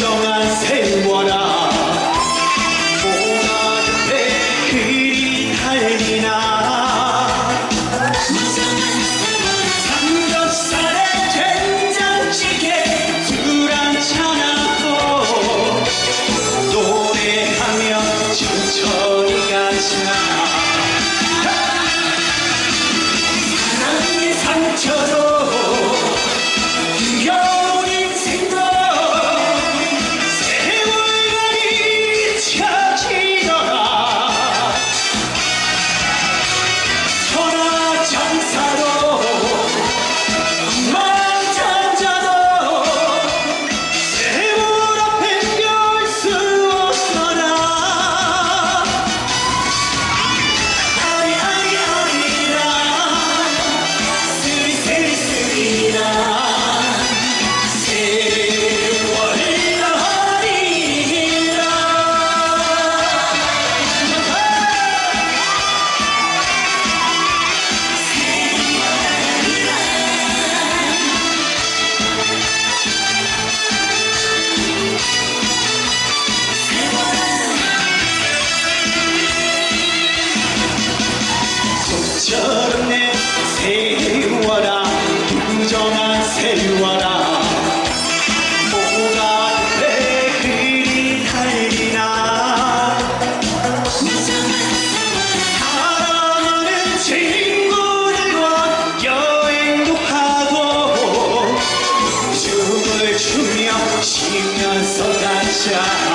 Jonas. Hey. 저런내 세워라 부정한 세워라. 뭐가 왜 그리 달리나? 사랑하는 친구들과 여행도 하고 춤을 추며 쉬면서 가자